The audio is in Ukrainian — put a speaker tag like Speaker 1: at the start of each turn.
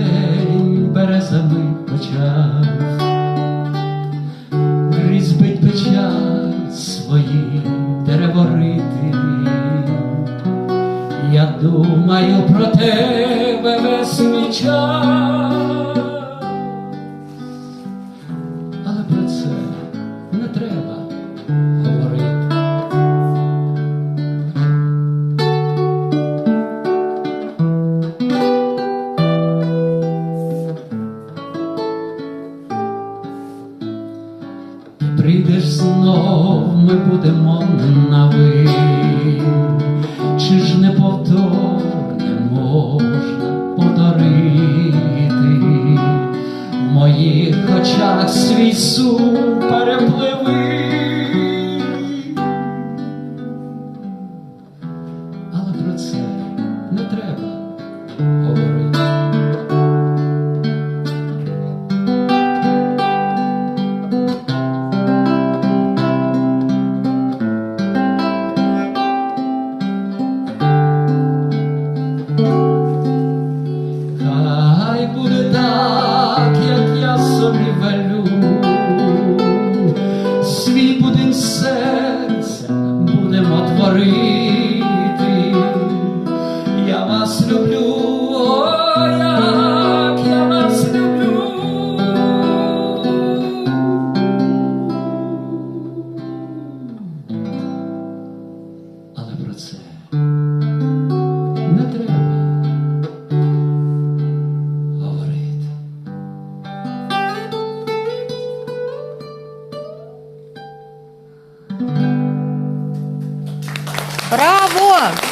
Speaker 1: день березами почав, різьбить печать свої деревори. Я думаю про тебе весь мій час. Прийдеш знов, ми будемо на ви, чи ж не повторне можна подарити в моїх очах свій сум перепливи. say
Speaker 2: Браво!